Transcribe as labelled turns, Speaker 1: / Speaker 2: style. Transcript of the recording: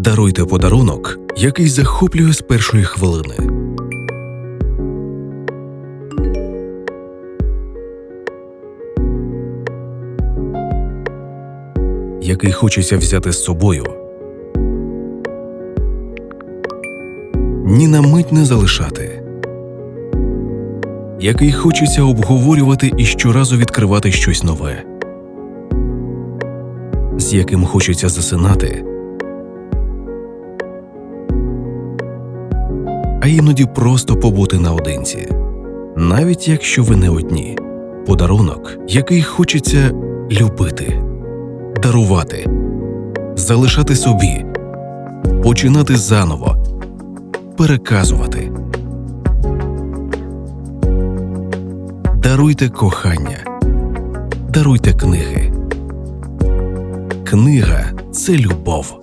Speaker 1: Даруйте подарунок, який захоплює з першої хвилини. Який хочеться взяти з собою. Ні на мить не залишати. Який хочеться обговорювати і щоразу відкривати щось нове. З яким хочеться засинати. А іноді просто побути наодинці, навіть якщо ви не одні. Подарунок, який хочеться любити, дарувати, залишати собі, починати заново, переказувати. Даруйте кохання, даруйте книги. Книга це любов.